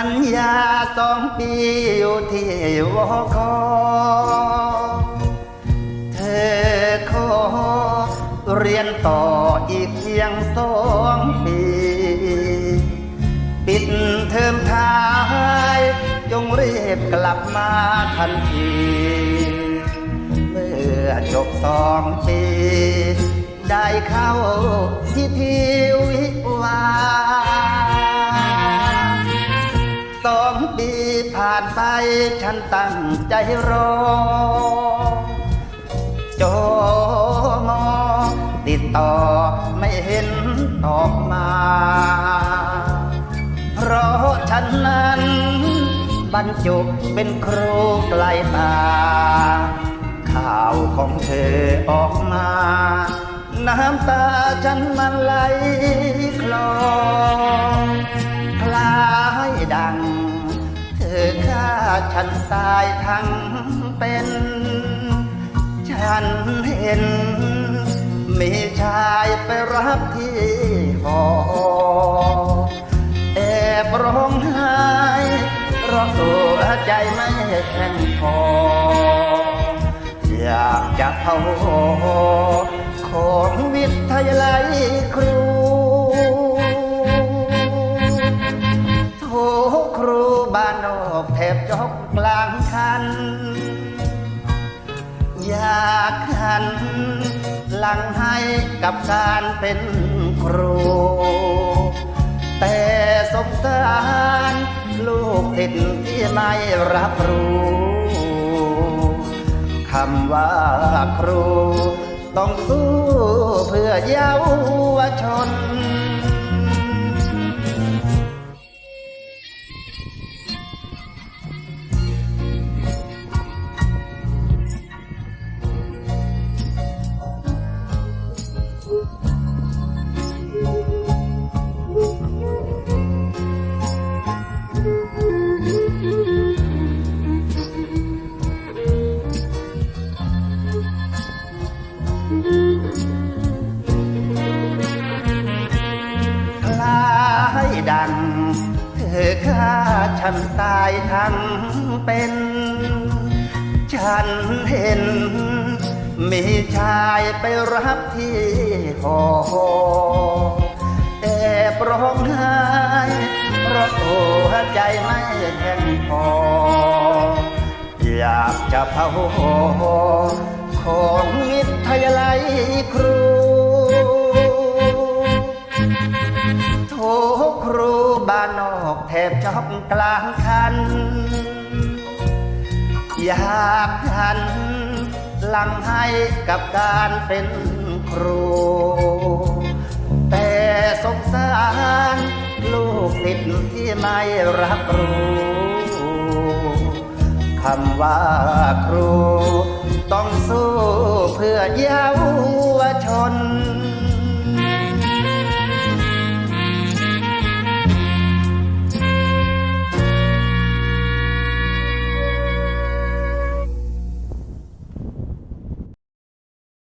ัญญาสองปีอยู่ที่วอคเธอขอเรียนต่ออีกเพียงสองปี ปิดเทอมท้าย จงรีบกลับมาทันที เมื่อจบสองปี ได้เข้าพิธีวิวา ไปฉันตั้งใจรอโจมอติดต่อไม่เห็นตอบมา เพราะฉันนั้น บรรจุเป็นครูไกลตา ข่าวของเธอออกมา น้ำตาฉันมันไหลคลอคล้ายดัง ฉันตายทั้งเป็น ฉันเห็น มีชายไปรับที่หอแอบร้องไห้เพราะตัวใจไม่แข็งพอ อยากจะเผาของวิทยาลัยครู อกแทบจกกลางคัน อยากหัน หลังให้กับการเป็นครู แต่สงสารลูกติดที่ไม่รับรู้คำว่าครู ต้องสู้เพื่อเยาวชน คล้ายดัง เธอฆ่าฉันตายทั้งเป็น ฉันเห็น มีชายไปรับที่หอแอบร้องไห้เพราะตัวใจไม่แข็งพอ อยากจะเผาของวิทยาลัย อกกลางคัน อยากหันหลังให้กับการเป็นครู แต่สงสารลูกศิษย์ที่ไม่รับรู้คำว่าครู ต้องสู้เพื่อเยาวชน